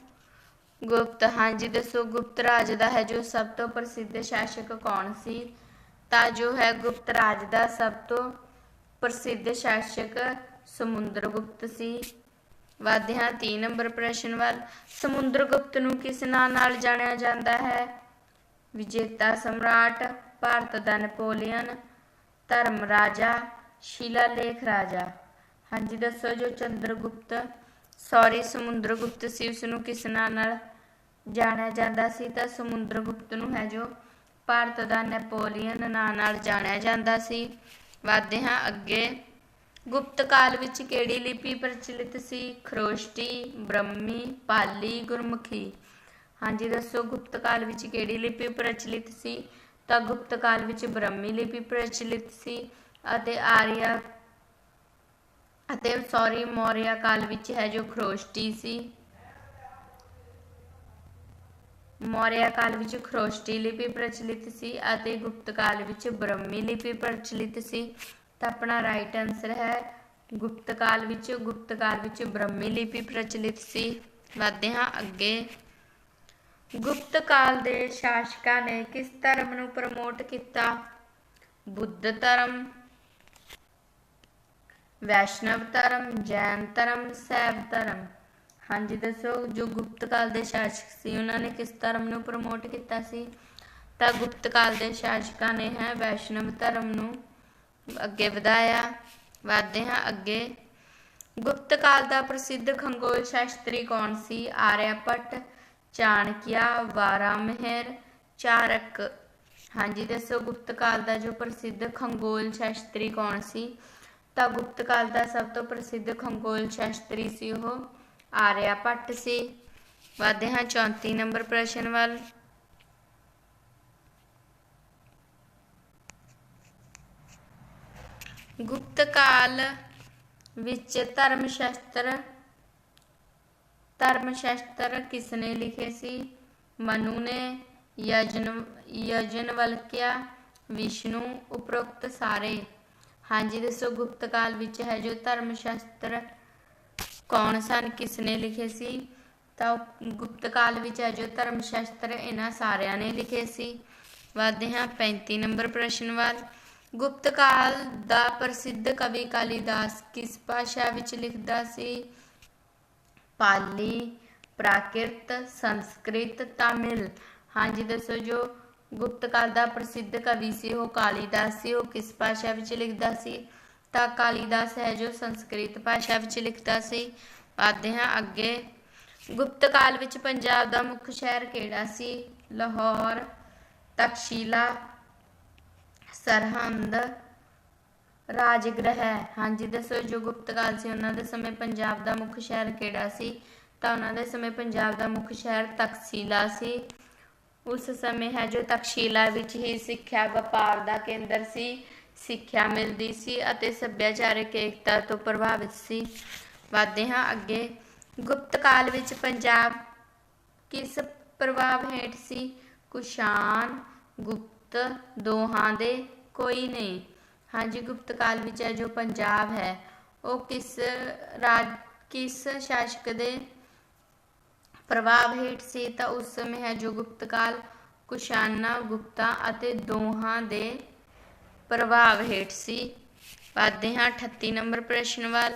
ਗੁਪਤ ਹਾਂਜੀ ਦੱਸੋ ਗੁਪਤ ਰਾਜ ਦਾ ਹੈ ਜੋ ਸਭ ਤੋਂ ਪ੍ਰਸਿੱਧ ਸ਼ਾਸਕ ਕੌਣ ਸੀ? ਤਾਂ ਜੋ ਹੈ ਗੁਪਤ ਰਾਜ ਦਾ ਸਭ ਤੋਂ ਪ੍ਰਸਿੱਧ ਸ਼ਾਸਕ ਸਮੁੰਦਰਗੁਪਤ ਸੀ। ਵਧਦੇ ਹਾਂ 3 ਨੰਬਰ ਪ੍ਰਸ਼ਨ ਵੱਲ। ਸਮੁੰਦਰਗੁਪਤ ਨੂੰ ਕਿਸ ਨਾਂ ਨਾਲ ਜਾਣਿਆ ਜਾਂਦਾ ਹੈ? ਵਿਜੇਤਾ ਸਮਰਾਟ, ਭਾਰਤ ਦਾ ਨਪੋਲੀਅਨ, ਧਰਮ ਰਾਜਾ, ਸ਼ੀਲਾ ਲੇਖ ਰਾਜਾ। ਹਾਂਜੀ ਦੱਸੋ ਜੋ ਚੰਦਰਗੁਪਤ ਸੌਰੀ ਸਮੁੰਦਰਗੁਪਤ ਸੀ, ਉਸ ਨੂੰ ਕਿਸ ਨਾਂ ਨਾਲ ਜਾਣਿਆ ਜਾਂਦਾ ਸੀ ਤਾਂ ਸਮੁੰਦਰਗੁਪਤ ਨੂੰ ਹੈ ਜੋ ਭਾਰਤ ਦਾ ਨੈਪੋਲੀਅਨ ਨਾਂ ਨਾਲ ਜਾਣਿਆ ਜਾਂਦਾ ਸੀ। ਵਧਦੇ ਹਾਂ ਅੱਗੇ। ਗੁਪਤ ਕਾਲ ਵਿੱਚ ਕਿਹੜੀ ਲਿਪੀ ਪ੍ਰਚਲਿਤ ਸੀ? ਖਰੋਸ਼ਟੀ, ਬ੍ਰਹਮੀ, ਪਾਲੀ, ਗੁਰਮੁਖੀ। ਹਾਂਜੀ, ਦੱਸੋ ਗੁਪਤ ਕਾਲ ਵਿੱਚ ਕਿਹੜੀ ਲਿਪੀ ਪ੍ਰਚਲਿਤ ਸੀ? ਤਾਂ ਗੁਪਤ ਕਾਲ ਵਿੱਚ ਬ੍ਰਹਮੀ ਲਿਪੀ ਪ੍ਰਚਲਿਤ ਸੀ ਅਤੇ ਆਰੀਆ ਅਤੇ ਸੌਰੀ ਮੌਰਿਆ ਕਾਲ ਵਿੱਚ ਹੈ ਜੋ ਖਰੋਸ਼ਟੀ ਸੀ। ਮੌਰਿਆ ਕਾਲ ਵਿੱਚ ਖਰੋਸ਼ਟੀ ਲਿਪੀ ਪ੍ਰਚਲਿਤ ਸੀ ਅਤੇ ਗੁਪਤ ਕਾਲ ਵਿੱਚ ਬ੍ਰਹਮੀ ਲਿਪੀ ਪ੍ਰਚਲਿਤ ਸੀ। ਤਾਂ ਆਪਣਾ ਰਾਈਟ ਆਨਸਰ ਹੈ, ਗੁਪਤ ਕਾਲ ਵਿੱਚ, ਗੁਪਤ ਕਾਲ ਵਿੱਚ ਬ੍ਰਹਮੀ ਲਿਪੀ ਪ੍ਰਚਲਿਤ ਸੀ। ਵਧਦੇ ਹਾਂ ਅੱਗੇ। ਗੁਪਤ ਕਾਲ ਦੇ ਸ਼ਾਸਕਾਂ ਨੇ ਕਿਸ ਧਰਮ ਨੂੰ ਪ੍ਰਮੋਟ ਕੀਤਾ? ਬੁੱਧ ਧਰਮ, ਵੈਸ਼ਨਵ ਧਰਮ, ਜੈਨ ਧਰਮ, ਸੈਵ ਧਰਮ। ਹਾਂਜੀ, ਦੱਸੋ ਜੋ ਗੁਪਤ ਕਾਲ ਦੇ ਸ਼ਾਸਕ ਸੀ, ਉਹਨਾਂ ਨੇ ਕਿਸ ਧਰਮ ਨੂੰ ਪ੍ਰਮੋਟ ਕੀਤਾ ਸੀ? ਤਾਂ ਗੁਪਤ ਕਾਲ ਦੇ ਸ਼ਾਸਕਾਂ ਨੇ ਹੈ ਵੈਸ਼ਨਵ ਧਰਮ ਨੂੰ ਅੱਗੇ ਵਧਾਇਆ, ਵਧਦੇ ਹਾਂ ਅੱਗੇ। ਗੁਪਤ ਕਾਲ ਦਾ ਪ੍ਰਸਿੱਧ ਖੰਗੋਲ ਸ਼ਾਸਤਰੀ ਕੌਣ ਸੀ? ਆਰਿਆਭੱਟ ਚਾਣਕਿਆ ਵਾਰਾਮਹਿਰ ਚਾਰਕ। ਹਾਂਜੀ, ਦੱਸੋ ਗੁਪਤ ਕਾਲ ਦਾ ਜੋ ਪ੍ਰਸਿੱਧ ਖੰਗੋਲ ਸ਼ਾਸਤਰੀ ਕੌਣ ਸੀ? ਤਾਂ ਗੁਪਤ ਕਾਲ ਦਾ ਸਭ ਤੋਂ ਪ੍ਰਸਿੱਧ ਖੰਗੋਲ ਸ਼ਾਸਤਰੀ ਸੀ ਉਹ ਆਰਿਆ ਭੱਟ ਸੀ। ਵਧਦੇ ਹਾਂ 34 ਨੰਬਰ ਪ੍ਰਸ਼ਨ ਵੱਲ। ਗੁਪਤ ਕਾਲ ਵਿੱਚ ਧਰਮ ਸ਼ਾਸਤਰ ਧਰਮ ਸ਼ਾਸਤਰ ਕਿਸਨੇ ਲਿਖੇ ਸੀ? ਮਨੂ ਨੇ, ਯਜਨ ਯਜਨਵਲਕਿਆ ਵਿਸ਼ਨੂੰ ਉਪਰੋਕਤ ਸਾਰੇ। ਹਾਂਜੀ, ਦੱਸੋ ਗੁਪਤ ਕਾਲ ਵਿੱਚ ਹੈ ਜੋ ਧਰਮ ਸ਼ਾਸਤਰ ਕੌਣ ਸਨ, ਕਿਸਨੇ ਲਿਖੇ ਸੀ? ਤਾਂ ਗੁਪਤ ਕਾਲ ਵਿੱਚ ਹੈ ਜੋ ਧਰਮ ਸ਼ਾਸਤਰ ਇਹਨਾਂ ਸਾਰਿਆਂ ਨੇ ਲਿਖੇ ਸੀ। ਵਧਦੇ ਹਾਂ 35 ਨੰਬਰ ਪ੍ਰਸ਼ਨ ਵੱਲ। ਗੁਪਤ ਕਾਲ ਦਾ ਪ੍ਰਸਿੱਧ ਕਵੀ ਕਾਲੀਦਾਸ ਕਿਸ ਭਾਸ਼ਾ ਵਿੱਚ ਲਿਖਦਾ ਸੀ? ਪਾਲੀ, ਪ੍ਰਾਕਿਰਤ, ਸੰਸਕ੍ਰਿਤ, ਤਾਮਿਲ। ਹਾਂਜੀ, ਦੱਸੋ ਜੋ ਗੁਪਤ ਕਾਲ ਦਾ ਪ੍ਰਸਿੱਧ ਕਵੀ ਸੀ, ਉਹ ਕਾਲੀਦਾਸ ਸੀ, ਉਹ ਕਿਸ ਭਾਸ਼ਾ ਵਿੱਚ ਲਿਖਦਾ ਸੀ? ਤਾਂ ਕਾਲੀਦਾਸ ਹੈ ਜੋ ਸੰਸਕ੍ਰਿਤ ਭਾਸ਼ਾ ਵਿੱਚ ਲਿਖਦਾ ਸੀ। ਆਦੇ ਹਾਂ ਅੱਗੇ, ਗੁਪਤ ਕਾਲ ਵਿੱਚ ਪੰਜਾਬ ਦਾ ਮੁੱਖ ਸ਼ਹਿਰ ਕਿਹੜਾ ਸੀ? ਲਾਹੌਰ, ਤਕਸ਼ੀਲਾ, ਸਰਹੰਦ, ਰਾਜਗ੍ਰਹਿ। ਹਾਂਜੀ, ਦੱਸੋ ਜੋ ਗੁਪਤ ਕਾਲ ਸੀ, ਉਹਨਾਂ ਦੇ ਸਮੇਂ ਪੰਜਾਬ ਦਾ ਮੁੱਖ ਸ਼ਹਿਰ ਕਿਹੜਾ ਸੀ? ਤਾਂ ਉਹਨਾਂ ਦੇ ਸਮੇਂ ਪੰਜਾਬ ਦਾ ਮੁੱਖ ਸ਼ਹਿਰ ਤਕਸ਼ੀਲਾ ਸੀ। ਉਸ ਸਮੇਂ ਹੈ ਜੋ ਤਕਸ਼ੀਲਾ ਵਿੱਚ ਹੀ ਸਿੱਖਿਆ ਵਪਾਰ ਦਾ ਕੇਂਦਰ ਸੀ। ਸਿੱਖਿਆ ਮਿਲਦੀ ਸੀ ਅਤੇ ਸੱਭਿਆਚਾਰਕ ਏਕਤਾ ਤੋਂ ਪ੍ਰਭਾਵਿਤ ਸੀ। ਵਧਦੇ ਹਾਂ ਅੱਗੇ। ਗੁਪਤ ਕਾਲ ਵਿੱਚ ਪੰਜਾਬ ਕਿਸ ਪ੍ਰਭਾਵ ਹੇਠ ਸੀ? ਕੁਸ਼ਾਨ ਗੁਪਤ ਦੋਹਾਂ ਦੇ ਕੋਈ ਨਹੀਂ। ਹਾਂਜੀ, ਗੁਪਤ ਕਾਲ ਵਿੱਚ ਹੈ ਜੋ ਪੰਜਾਬ ਹੈ। ਉਹ ਕਿਸ ਰਾਜ ਕਿਸ ਸ਼ਾਸਕ ਦੇ ਪ੍ਰਭਾਵ ਹੇਠ ਸੀ? ਤਾਂ ਉਸ ਸਮੇਂ ਹੈ ਜੋ ਗੁਪਤ ਕਾਲ ਕੁਸ਼ਾਨਾ, ਗੁਪਤਾ ਅਤੇ ਦੋਹਾਂ ਦੇ ਪ੍ਰਭਾਵ ਹੇਠ ਸੀ। ਵੱਧਦੇ ਹਾਂ 38 ਨੰਬਰ ਪ੍ਰਸ਼ਨ ਵੱਲ।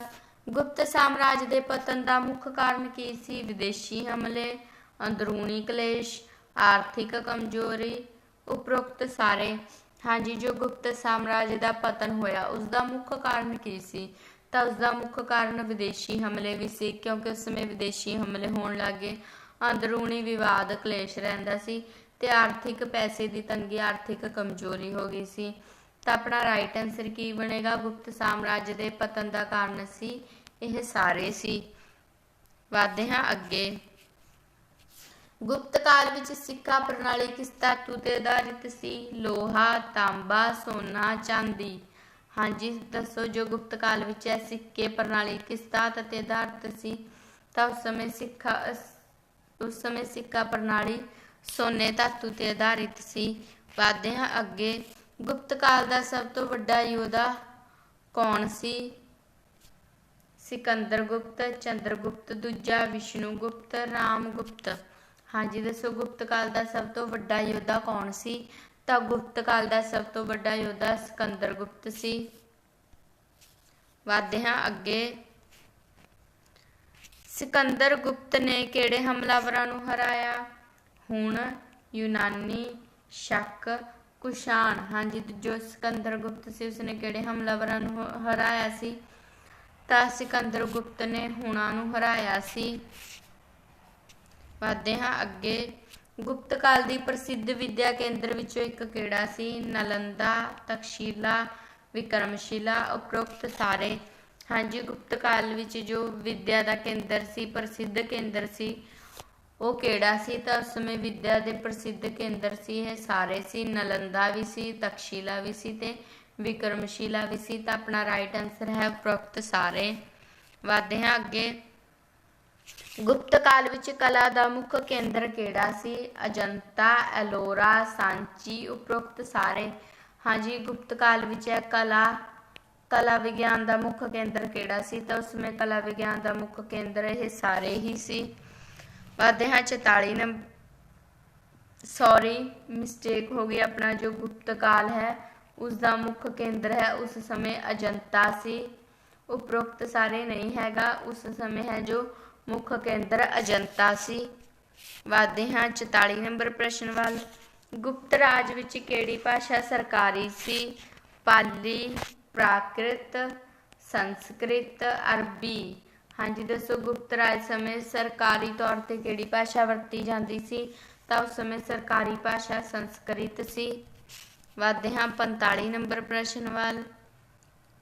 ਗੁਪਤ ਸਾਮਰਾਜ ਦੇ ਪਤਨ ਦਾ ਮੁੱਖ ਕਾਰਨ ਕੀ ਸੀ? ਵਿਦੇਸ਼ੀ ਹਮਲੇ, ਅੰਦਰੂਨੀ ਕਲੇਸ਼, ਆਰਥਿਕ ਕਮਜ਼ੋਰੀ, ਉਪਰੋਕਤ ਸਾਰੇ। ਹਾਂਜੀ, ਜੋ ਗੁਪਤ ਸਾਮਰਾਜ ਦਾ ਪਤਨ ਹੋਇਆ ਉਸ ਦਾ ਮੁੱਖ ਕਾਰਨ ਕੀ ਸੀ? ਤਾਂ ਉਸ ਦਾ ਮੁੱਖ ਕਾਰਨ ਵਿਦੇਸ਼ੀ ਹਮਲੇ ਵੀ ਸੀ, ਕਿਉਂਕਿ ਉਸ ਸਮੇਂ ਵਿਦੇਸ਼ੀ ਹਮਲੇ ਹੋਣ ਲੱਗੇ। ਅੰਦਰੂਨੀ ਵਿਵਾਦ, ਕਲੇਸ਼ ਰਹਿੰਦਾ ਸੀ ਤੇ ਆਰਥਿਕ ਪੈਸੇ ਦੀ ਤੰਗੀ, ਆਰਥਿਕ ਕਮਜ਼ੋਰੀ ਹੋ ਗਈ ਸੀ। ਤਾਂ ਆਪਣਾ ਰਾਈਟ ਆਨਸਰ ਕੀ ਬਣੇਗਾ? ਗੁਪਤ ਸਾਮਰਾਜ ਦੇ ਪਤਨ ਦਾ ਕਾਰਨ ਸੀ, ਇਹ ਸਾਰੇ ਸੀ। ਵਾਦੇ ਹਾਂ ਅੱਗੇ। ਗੁਪਤ ਕਾਲ ਵਿੱਚ ਸਿੱਕਾ ਪ੍ਰਣਾਲੀ ਕਿਸ ਧਾਤੂ ਤੇ ਆਧਾਰਿਤ ਸੀ? ਲੋਹਾ, ਤਾਂਬਾ, ਸੋਨਾ, ਚਾਂਦੀ। ਹਾਂਜੀ, ਦੱਸੋ, ਜੋ ਗੁਪਤ ਕਾਲ ਵਿੱਚ ਹੈ ਸਿੱਕੇ ਪ੍ਰਣਾਲੀ ਕਿਸ ਧਾਤ ਤੇ ਆਧਾਰਿਤ ਸੀ? ਤਾਂ ਉਸ ਸਮੇਂ ਸਿੱਖਾ ਉਸ ਸਮੇਂ ਸਿੱਕਾ ਪ੍ਰਣਾਲੀ ਸੋਨੇ ਧਾਤੂ ਤੇ ਆਧਾਰਿਤ ਸੀ। ਵਾਧੇ ਹਾਂ ਅੱਗੇ। ਗੁਪਤ ਕਾਲ ਦਾ ਸਭ ਤੋਂ ਵੱਡਾ ਯੋਧਾ ਕੌਣ ਸੀ? ਸਿਕੰਦਰ ਗੁਪਤ, ਚੰਦਰ ਗੁਪਤ, ਦੂਜਾ ਵਿਸ਼ਨੂੰ ਗੁਪਤ, ਰਾਮ ਗੁਪਤ। ਹਾਂਜੀ, ਦੱਸੋ ਗੁਪਤ ਕਾਲ ਦਾ ਸਭ ਤੋਂ ਵੱਡਾ ਯੋਧਾ ਕੌਣ ਸੀ? ਤਾਂ ਗੁਪਤ ਕਾਲ ਦਾ ਸਭ ਤੋਂ ਵੱਡਾ ਯੋਧਾ ਸਿਕੰਦਰ ਗੁਪਤ ਸੀ। ਵਾਦੇ ਹਾਂ ਅੱਗੇ। ਸਿਕੰਦਰ ਗੁਪਤ ਨੇ ਕਿਹੜੇ ਹਮਲਾਵਰਾਂ ਨੂੰ ਹਰਾਇਆ? ਹੁਣ ਯੂਨਾਨੀ ਸ਼ੱਕ ਕੁਸ਼ਾਨ, ਹਾਂਜੀ ਜੋ ਸਿਕੰਦਰ ਗੁਪਤ ਸੀ, ਉਸਨੇ ਕਿਹੜੇ ਹਮਲਾਵਰਾਂ ਨੂੰ ਹਰਾਇਆ ਸੀ? ਤਾਂ ਸਿਕੰਦਰ ਗੁਪਤ ਨੇ ਹੁਣਾਂ ਨੂੰ ਹਰਾਇਆ ਸੀ। ਵਧਦੇ ਹਾਂ, ਅੱਗੇ। ਗੁਪਤ ਕਾਲ ਦੀ ਪ੍ਰਸਿੱਧ ਵਿਦਿਆ ਕੇਂਦਰ ਵਿੱਚੋਂ ਇੱਕ ਕਿਹੜਾ ਸੀ? ਨਲੰਦਾ, ਤਕਸ਼ੀਲਾ, ਵਿਕਰਮਸ਼ੀਲਾ, ਉਪਰੋਕਤ ਸਾਰੇ। ਹਾਂਜੀ, ਗੁਪਤ ਕਾਲ ਵਿੱਚ ਜੋ ਵਿਦਿਆ ਦਾ ਕੇਂਦਰ ਸੀ, ਪ੍ਰਸਿੱਧ ਕੇਂਦਰ ਸੀ ਉਹ ਕਿਹੜਾ ਸੀ? ਤਾਂ ਉਸ ਸਮੇਂ ਵਿੱਦਿਆ ਦੇ ਪ੍ਰਸਿੱਧ ਕੇਂਦਰ ਸੀ ਇਹ ਸਾਰੇ ਸੀ। ਨਲੰਦਾ ਵੀ ਸੀ, ਤਕਸ਼ੀਲਾ ਵੀ ਸੀ ਤੇ ਵਿਕਰਮਸ਼ੀਲਾ ਵੀ ਸੀ। ਤਾਂ ਆਪਣਾ ਰਾਈਟ ਆਨਸਰ ਹੈ ਉਪਰੋਕਤ ਸਾਰੇ। ਵਧਦੇ ਹਾਂ ਅੱਗੇ। ਗੁਪਤ ਕਾਲ ਵਿੱਚ ਕਲਾ ਦਾ ਮੁੱਖ ਕੇਂਦਰ ਕਿਹੜਾ ਸੀ? ਅਜੰਤਾ, ਐਲੋਰਾ, ਸਾਂਚੀ, ਉਪਰੋਕਤ ਸਾਰੇ। ਹਾਂਜੀ ਗੁਪਤ ਕਾਲ ਵਿੱਚ ਹੈ ਕਲਾ। ਕਲਾ ਵਿਗਿਆਨ ਦਾ ਮੁੱਖ ਕੇਂਦਰ ਕਿਹੜਾ ਸੀ? ਤਾਂ ਉਸ ਸਮੇਂ ਕਲਾ ਵਿਗਿਆਨ ਦਾ ਮੁੱਖ ਕੇਂਦਰ ਇਹ ਸਾਰੇ ਹੀ ਸੀ। ਵਧਦੇ ਹਾਂ 44 ਨੰਬਰ ਸੌਰੀ ਮਿਸਟੇਕ ਹੋ ਗਈ ਆਪਣਾ ਜੋ ਗੁਪਤ ਕਾਲ ਹੈ ਉਸ ਦਾ ਮੁੱਖ ਕੇਂਦਰ ਹੈ, ਉਸ ਸਮੇਂ ਅਜੰਤਾ ਸੀ। ਉਪਰੋਕਤ ਸਾਰੇ ਨਹੀਂ ਹੈਗਾ, ਉਸ ਸਮੇਂ ਹੈ ਜੋ ਮੁੱਖ ਕੇਂਦਰ ਅਜੰਤਾ ਸੀ। ਵਾਦੇ ਹਾਂ 44 ਨੰਬਰ ਪ੍ਰਸ਼ਨ ਵੱਲ। ਗੁਪਤ ਰਾਜ ਵਿੱਚ ਕਿਹੜੀ ਭਾਸ਼ਾ ਸਰਕਾਰੀ ਸੀ? ਪਾਲੀ, ਪ੍ਰਾਕ੍ਰਿਤ, ਸੰਸਕ੍ਰਿਤ, ਅਰਬੀ। ਹਾਂਜੀ, ਦੱਸੋ ਗੁਪਤ ਰਾਜ ਸਮੇਂ ਸਰਕਾਰੀ ਤੌਰ ਤੇ ਕਿਹੜੀ ਭਾਸ਼ਾ ਵਰਤੀ ਜਾਂਦੀ ਸੀ? ਤਾਂ ਉਸ ਸਮੇਂ ਸਰਕਾਰੀ ਭਾਸ਼ਾ ਸੰਸਕ੍ਰਿਤ ਸੀ। ਵਾਦੇ ਹਾਂ 45 ਨੰਬਰ ਪ੍ਰਸ਼ਨ ਵੱਲ।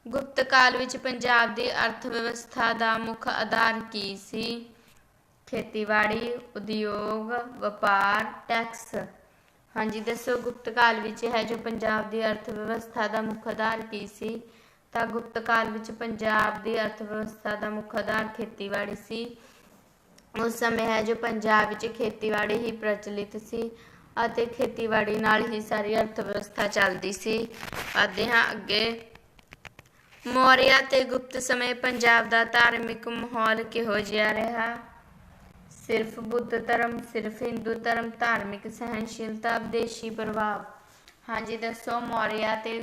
ਗੁਪਤ ਕਾਲ ਵਿੱਚ ਪੰਜਾਬ ਦੀ ਅਰਥ ਵਿਵਸਥਾ ਦਾ ਮੁੱਖ ਆਧਾਰ ਕੀ ਸੀ? ਖੇਤੀਬਾੜੀ, ਉਦਯੋਗ, ਵਪਾਰ, ਟੈਕਸ। ਹਾਂਜੀ, ਦੱਸੋ ਗੁਪਤ ਕਾਲ ਵਿੱਚ ਹੈ ਜੋ ਪੰਜਾਬ ਦੀ ਅਰਥ ਵਿਵਸਥਾ ਦਾ ਮੁੱਖ ਆਧਾਰ ਕੀ ਸੀ? ਤਾਂ ਗੁਪਤ ਕਾਲ ਵਿੱਚ ਪੰਜਾਬ ਦੀ ਅਰਥ ਵਿਵਸਥਾ ਦਾ ਮੁੱਖ ਆਧਾਰ ਖੇਤੀਬਾੜੀ ਸੀ। ਉਸ ਸਮੇਂ ਹੈ ਜੋ ਪੰਜਾਬ ਵਿੱਚ ਖੇਤੀਬਾੜੀ ਹੀ ਪ੍ਰਚਲਿਤ ਸੀ ਅਤੇ ਖੇਤੀਬਾੜੀ ਨਾਲ ਹੀ ਸਾਰੀ ਅਰਥ ਵਿਵਸਥਾ ਚੱਲਦੀ ਸੀ। ਵਧਦੇ ਹਾਂ ਅੱਗੇ। ਮੌਰਿਆ ਤੇ ਗੁਪਤ ਸਮੇਂ ਪੰਜਾਬ ਦਾ ਧਾਰਮਿਕ ਮਾਹੌਲ ਕਿਹੋ ਜਿਹਾ ਰਿਹਾ? ਸਿਰਫ ਬੁੱਧ ਧਰਮ, ਸਿਰਫ ਹਿੰਦੂ ਧਰਮ, ਧਾਰਮਿਕ ਸਹਿਨਸ਼ੀਲਤਾ ਵਿਦੇਸ਼ੀ ਪ੍ਰਭਾਵ। ਹਾਂਜੀ, ਦੱਸੋ ਮੌਰਿਆ ਤੇ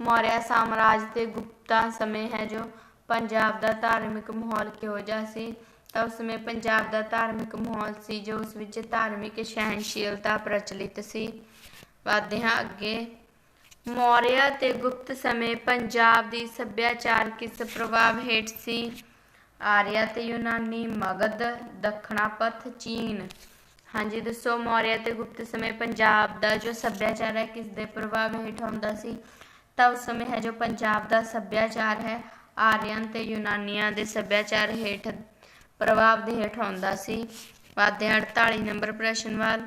ਮੌਰਿਆ ਸਾਮਰਾਜ ਤੇ ਗੁਪਤਾ ਸਮੇਂ ਹੈ ਜੋ ਪੰਜਾਬ ਦਾ ਧਾਰਮਿਕ ਮਾਹੌਲ ਕਿਹੋ ਜਿਹਾ ਸੀ? ਤਾਂ ਉਸ ਸਮੇਂ ਪੰਜਾਬ ਦਾ ਧਾਰਮਿਕ ਮਾਹੌਲ ਸੀ ਜੋ ਉਸ ਵਿੱਚ ਧਾਰਮਿਕ ਸਹਿਨਸ਼ੀਲਤਾ ਪ੍ਰਚਲਿਤ ਸੀ। ਵਧਦੇ ਹਾਂ ਅੱਗੇ। ਮੌਰਿਆ ਤੇ ਗੁਪਤ ਸਮੇਂ ਪੰਜਾਬ ਦੀ ਸੱਭਿਆਚਾਰ ਕਿਸ ਪ੍ਰਭਾਵ ਹੇਠ ਸੀ। ਆਰੀਆ ਤੇ ਯੂਨਾਨੀ ਮਗਧ, ਦੱਖਣਾ ਪਥ, ਚੀਨ। ਹਾਂਜੀ, ਦੱਸੋ ਮੌਰਿਆ ਤੇ ਗੁਪਤ ਸਮੇਂ ਪੰਜਾਬ ਦਾ ਜੋ ਸੱਭਿਆਚਾਰ ਹੈ ਕਿਸ ਦੇ ਪ੍ਰਭਾਵ ਹੇਠ ਹੁੰਦਾ ਸੀ? ਤਾਂ ਉਸ ਸਮੇਂ ਹੈ ਜੋ ਪੰਜਾਬ ਦਾ ਸੱਭਿਆਚਾਰ ਹੈ, ਆਰੀਅਨ ਤੇ ਯੂਨਾਨੀਆਂ ਦੇ ਸੱਭਿਆਚਾਰ ਹੇਠ ਪ੍ਰਭਾਵ ਦੇ ਹੇਠ ਆਉਂਦਾ ਸੀ। ਵਾਦੇ 48 ਨੰਬਰ ਪ੍ਰਸ਼ਨ ਵੱਲ।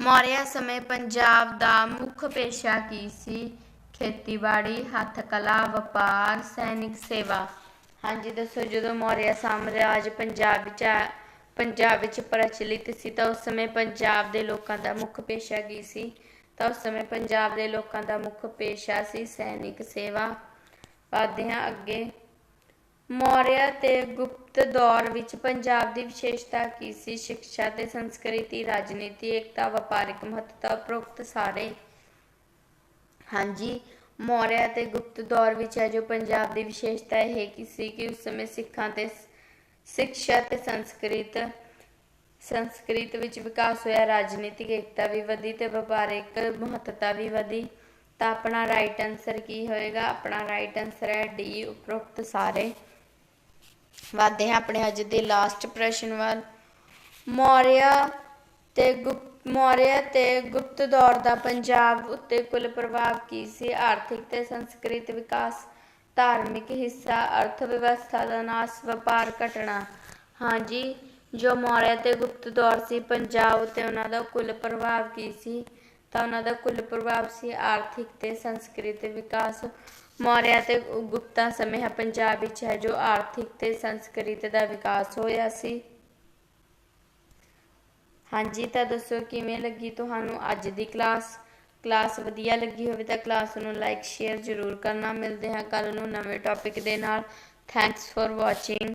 ਮੌਰਿਆ ਸਮੇਂ ਪੰਜਾਬ ਦਾ ਮੁੱਖ ਪੇਸ਼ਾ ਕੀ ਸੀ? ਖੇਤੀਬਾੜੀ, ਹੱਥ ਕਲਾ, ਵਪਾਰ, ਸੈਨਿਕ ਸੇਵਾ। ਹਾਂਜੀ, ਦੱਸੋ, ਜਦੋਂ ਮੌਰਿਆ ਸਾਮਰਾਜ ਪੰਜਾਬ ਵਿੱਚ ਪੰਜਾਬ ਵਿੱਚ ਪ੍ਰਚਲਿਤ ਸੀ ਤਾਂ ਉਸ ਸਮੇਂ ਪੰਜਾਬ ਦੇ ਲੋਕਾਂ ਦਾ ਮੁੱਖ ਪੇਸ਼ਾ ਕੀ ਸੀ? ਤਾਂ ਉਸ ਸਮੇਂ ਪੰਜਾਬ ਦੇ ਲੋਕਾਂ ਦਾ ਮੁੱਖ ਪੇਸ਼ਾ ਸੀ ਸੈਨਿਕ ਸੇਵਾ। ਵਧਦੇ ਅੱਗੇ ਮੌਰਿਆ ਤੇ ਗੁਪਤ ਦੌਰ ਵਿੱਚ ਪੰਜਾਬ ਦੀ ਵਿਸ਼ੇਸ਼ਤਾ ਕੀ ਸੀ? ਸਿੱਖਿਆ ਤੇ ਸੰਸਕ੍ਰਿਤੀ, ਰਾਜਨੀਤੀ, ਏਕਤਾ, ਵਪਾਰਿਕ ਮਹੱਤਤਾ ਉਪਰੋਕਤ ਸਾਰੇ। ਹਾਂਜੀ, ਮੌਰਿਆ ਤੇ ਗੁਪਤ ਦੌਰ ਵਿੱਚ ਹੈ ਜੋ ਪੰਜਾਬ ਦੀ ਵਿਸ਼ੇਸ਼ਤਾ ਇਹ ਕੀ ਸੀ ਕਿ ਉਸ ਸਮੇਂ ਸਿੱਖਾਂ ਤੇ ਸਿੱਖਿਆ ਤੇ ਸੰਸਕ੍ਰਿਤ ਸੰਸਕ੍ਰਿਤ ਵਿੱਚ ਵਿਕਾਸ ਹੋਇਆ, ਰਾਜਨੀਤਿਕ ਏਕਤਾ ਵੀ ਵਧੀ ਤੇ ਵਪਾਰਿਕ ਮਹੱਤਤਾ ਵੀ ਵਧੀ। ਤਾਂ ਆਪਣਾ ਰਾਈਟ ਆਨਸਰ ਕੀ ਹੋਏਗਾ? ਆਪਣਾ ਰਾਈਟ ਆਨਸਰ ਹੈ ਡੀ ਉਪਰੋਕਤ ਸਾਰੇ। ਵਧਦੇ ਹਾਂ ਆਪਣੇ ਅੱਜ ਦੇ ਲਾਸਟ ਪ੍ਰਸ਼ਨ ਵੱਲ। ਮੌਰਿਆ ਤੇ ਗੁਪਤ, ਮੌਰਿਆ ਤੇ ਗੁਪਤ ਦੌਰ ਦਾ ਪੰਜਾਬ ਉੱਤੇ ਕੁੱਲ ਪ੍ਰਭਾਵ ਕੀ ਸੀ? ਆਰਥਿਕ ਤੇ ਸੰਸਕ੍ਰਿਤ ਵਿਕਾਸ, ਧਾਰਮਿਕ ਹਿੱਸਾ, ਅਰਥ ਵਿਵਸਥਾ ਦਾ ਨਾਸ, ਵਪਾਰ ਘਟਣਾ। ਹਾਂਜੀ ਜੋ ਮੌਰਿਆ ਤੇ ਗੁਪਤ ਦੌਰ ਸੀ, ਪੰਜਾਬ ਉੱਤੇ ਉਹਨਾਂ ਦਾ ਕੁੱਲ ਪ੍ਰਭਾਵ ਕੀ ਸੀ? ਤਾਂ ਉਹਨਾਂ ਦਾ ਕੁੱਲ ਪ੍ਰਭਾਵ ਸੀ ਆਰਥਿਕ ਤੇ ਸੰਸਕ੍ਰਿਤ ਵਿਕਾਸ। ਮੌਰਿਆ ਤੇ ਗੁਪਤਾ ਸਮੇਂ ਹੈ ਪੰਜਾਬ ਵਿੱਚ ਹੈ, ਜੋ ਆਰਥਿਕ ਤੇ ਸੰਸਕ੍ਰਿਤ ਦਾ ਵਿਕਾਸ ਹੋਇਆ ਸੀ। ਹਾਂਜੀ, ਤਾਂ ਦੱਸੋ ਕਿਵੇਂ ਲੱਗੀ ਤੁਹਾਨੂੰ ਅੱਜ ਦੀ ਕਲਾਸ? ਕਲਾਸ ਵਧੀਆ ਲੱਗੀ ਹੋਵੇ ਤਾਂ ਕਲਾਸ ਨੂੰ ਲਾਈਕ, ਸ਼ੇਅਰ ਜ਼ਰੂਰ ਕਰਨਾ। ਮਿਲਦੇ ਹਾਂ ਕੱਲ ਨੂੰ ਨਵੇਂ ਟੌਪਿਕ ਦੇ ਨਾਲ। Thanks for watching